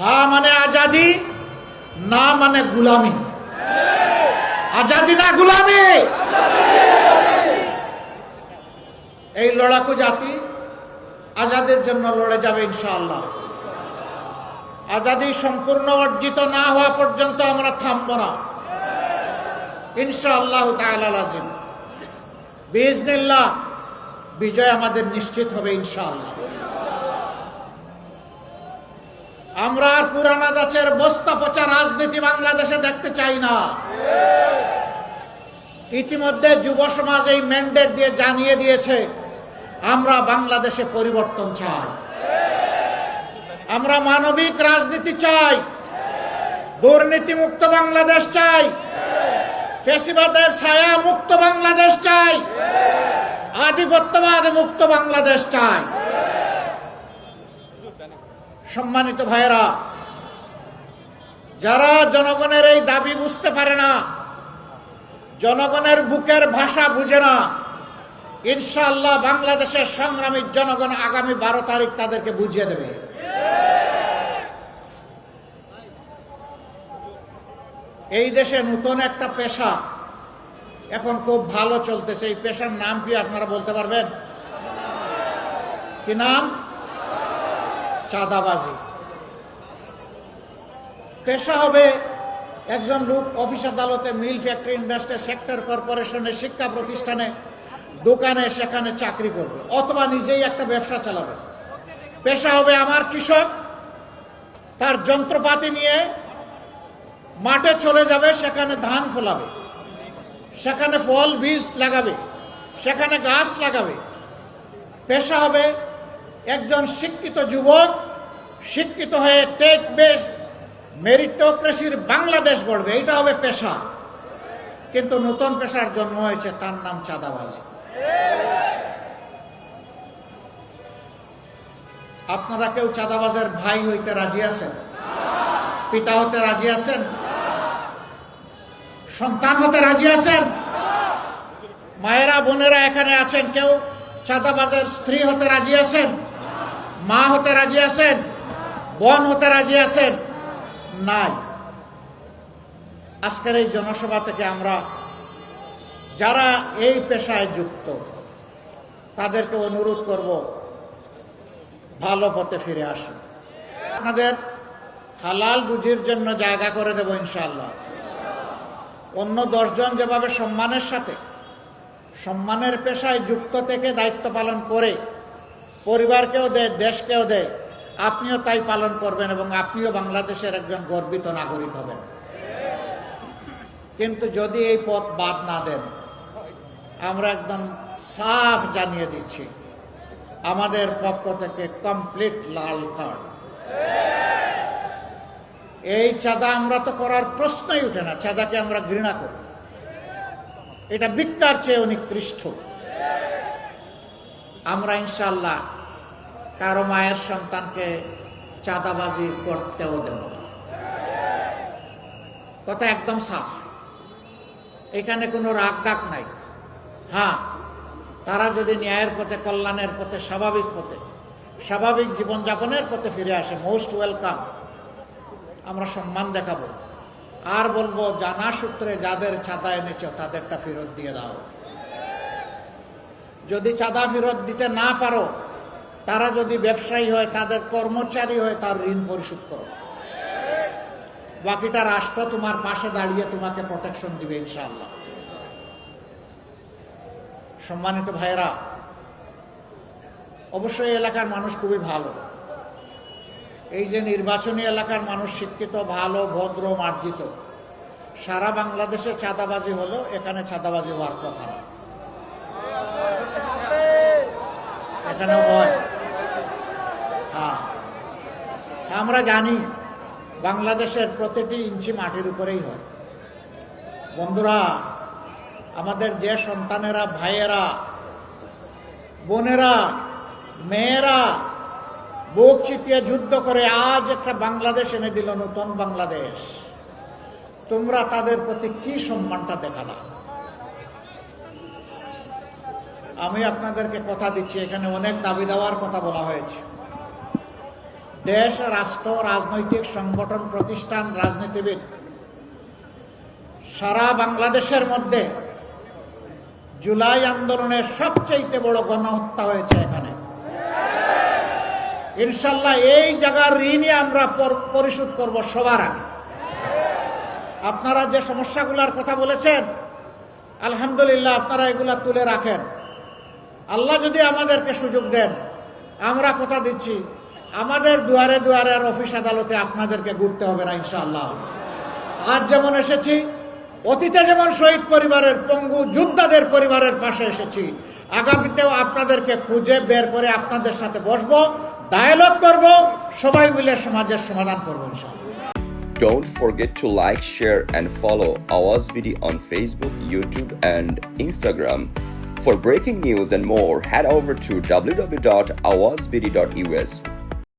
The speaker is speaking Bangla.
হা মানে আজাদি, না মানে গুলামি। আজাদি না গুলামি? এই লড়াকু জাতি আজাদের জন্য লড়ে যাবে ইনশাআল্লাহ। আজাদি সম্পূর্ণ অর্জিত না হওয়া পর্যন্ত আমরা থামব না। ইনশাআল্লাহ তাজিম বিজনিল্লাহ বিজয় আমাদের নিশ্চিত হবে ইনশাআল্লাহ। আমরা আর পুরানা দাসের বস্তা পচা রাজনীতি বাংলাদেশে দেখতে চাই না। ইতিমধ্যে যুব সমাজ এই ম্যান্ডেট দিয়ে জানিয়ে দিয়েছে, আমরা বাংলাদেশে পরিবর্তন চাই। আমরা মানবিক রাজনীতি চাই। দুর্নীতি মুক্ত বাংলাদেশ চাই। ফেসিবাদের ছায়া মুক্ত বাংলাদেশ চাই। আধিপত্যবাদ মুক্ত বাংলাদেশ চাই। সম্মানিত ভাইয়েরা, যারা জনগণের এই দাবি বুঝতে পারে না, জনগণের বুকের ভাষা বুঝে না, ইনশাআল্লাহ বাংলাদেশের সংগ্রামী জনগণ আগামী বারো তারিখ তাদেরকে বুঝিয়ে দেবে। এই দেশে নতুন একটা পেশা এখন খুব ভালো চলতেছে। এই পেশার নাম কি আপনারা বলতে পারবেন? কি নাম? চাঁদাবাজি। পেশা হবে একজন লোক, অফিস আদালতে, মিল ফ্যাক্টরি ইন্ডাস্ট্রি সেক্টর কর্পোরেশনে, শিক্ষা প্রতিষ্ঠানে, দোকানে, সেখানে চাকরি করবে, অথবা নিজেই একটা ব্যবসা চালাবে। পেশা হবে আমার কৃষক, তার যন্ত্রপাতি নিয়ে মাঠে চলে যাবে, সেখানে ধান ফলাবে, সেখানে ফল, বীজ লাগাবে, সেখানে গাছ লাগাবে। পেশা হবে একজন শিক্ষিত যুবক শিক্ষিত হয়ে টেক বেস মেরিটোক্রেসির বাংলাদেশ গড়বে এটা হবে পেশা। কিন্তু নতুন পেশার জন্ম হয়েছে তার নাম চাঁদাবাজি। আপনারা কেউ চাঁদাবাজের ভাই হইতে রাজি আছেন? পিতা হতে রাজি আছেন? সন্তান হতে রাজি আছেন? মায়েরা, বোনেরা এখানে আছেন কেউ? চাঁদাবাজের স্ত্রী হতে রাজি আছেন? মা হতে রাজি আছেন? বোন হতে রাজি আছেন? নাই। আজকের এই জনসভা থেকে আমরা যারা এই পেশায় যুক্ত, তাদেরকে অনুরোধ করব, ভালো পথে ফিরে আসুন। আপনাদের হালাল বুঝির জন্য জায়গা করে দেব ইনশাল্লাহ অন্য দশজন যেভাবে সম্মানের সাথে, সম্মানের পেশায় যুক্ত থেকে দায়িত্ব পালন করে পরিবারকেও দেয়, দেশকেও দেয়। আপনিও তাই পালন করবেন এবং আপনিও বাংলাদেশের একজন গর্বিত নাগরিক হবেন। কিন্তু যদি এই পথ বাদ না দেন, আমরা একদম সাফ জানিয়ে দিচ্ছি, আমাদের পক্ষ থেকে কমপ্লিট লাল কার্ড এই চাঁদা আমরা তো করার প্রশ্নই উঠে না, চাঁদাকে আমরা ঘৃণা করি। এটা বিজ্ঞার চেয়ে নিকৃষ্ট আমরা ইনশাল্লাহ কারও মায়ের সন্তানকে চাঁদাবাজি করতেও দেব না। কথা একদম সাফ। এখানে কোনো রাগ ডাক নাই। হ্যাঁ তারা যদি ন্যায়ের পথে, কল্যাণের পথে, স্বাভাবিক পথে, স্বাভাবিক জীবনযাপনের পথে ফিরে আসে মোস্ট ওয়েলকাম আমরা সম্মান দেখাবো। আর বলব, জানা সূত্রে যাদের চাঁদা এনেছ, তাদেরটা ফেরত দিয়ে দাও। যদি চাঁদা ফেরত দিতে না পারো তারা যদি ব্যবসায়ী হয়, তাদের কর্মচারী হয় তার ঋণ পরিশোধ করো। বাকিটা রাষ্ট্র তোমার পাশে দাঁড়িয়ে তোমাকে প্রোটেকশন দিবে ইনশাআল্লাহ। সম্মানিত ভাইয়েরা, অবশ্যই এলাকার মানুষ খুবই ভালো। এই যে নির্বাচনী এলাকার মানুষ শিক্ষিত, ভালো, ভদ্র, মার্জিত। সারা বাংলাদেশে চাঁদাবাজি হলো এখানে চাঁদাবাজি হওয়ার কথা না। এখানেও হয়। হ্যাঁ। আমরা জানি বাংলাদেশের প্রতিটি ইঞ্চি মাটির উপরেই হয়। বন্ধুরা, আমাদের যে সন্তানেরা, ভাইয়েরা, বোনেরা, মেয়েরা বুক চিতিয়ে যুদ্ধ করে আজ একটা বাংলাদেশ এনে দিল, নতুন বাংলাদেশ। তোমরা তাদের প্রতি কি সম্মানটা দেখালা? আমি আপনাদেরকে কথা দিচ্ছি, এখানে অনেক দাবি দেওয়ার কথা বলা হয়েছে। দেশ, রাষ্ট্র, রাজনৈতিক সংগঠন, প্রতিষ্ঠান, রাজনীতিবিদ, সারা বাংলাদেশের মধ্যে জুলাই আন্দোলনের সবচেয়ে বড় গণহত্যা হয়েছে এখানে। ইনশাল্লাহ এই জায়গার ঋণই আমরা পর- পরিশোধ করব সবার আগে। আপনারা যে সমস্যাগুলোর কথা বলেছেন, আলহামদুলিল্লাহ আপনারা এগুলা তুলে রাখেন। আল্লাহ যদি আমাদেরকে সুযোগ দেন, আমরা কথা দিচ্ছি। আমাদের দুয়ারে দুয়ারে আর অফিস আদালতে আপনাদেরকে ঘুরতে হবে না ইনশাআল্লাহ। আজ যেমন এসেছি অতীতে যেমন শহীদ পরিবারের পঙ্গু যোদ্ধাদের পরিবারের পাশে এসেছি আগামীতেও আপনাদেরকে খুঁজে বের করে আপনাদের সাথে বসবো ডায়ালগ করব সবাই মিলে সমাজের সমাধান করব ইনশাআল্লাহ। Don't forget to like, share, and follow Awaz BD on Facebook, YouTube, and Instagram. For breaking news and more, head over to www.awazbd.us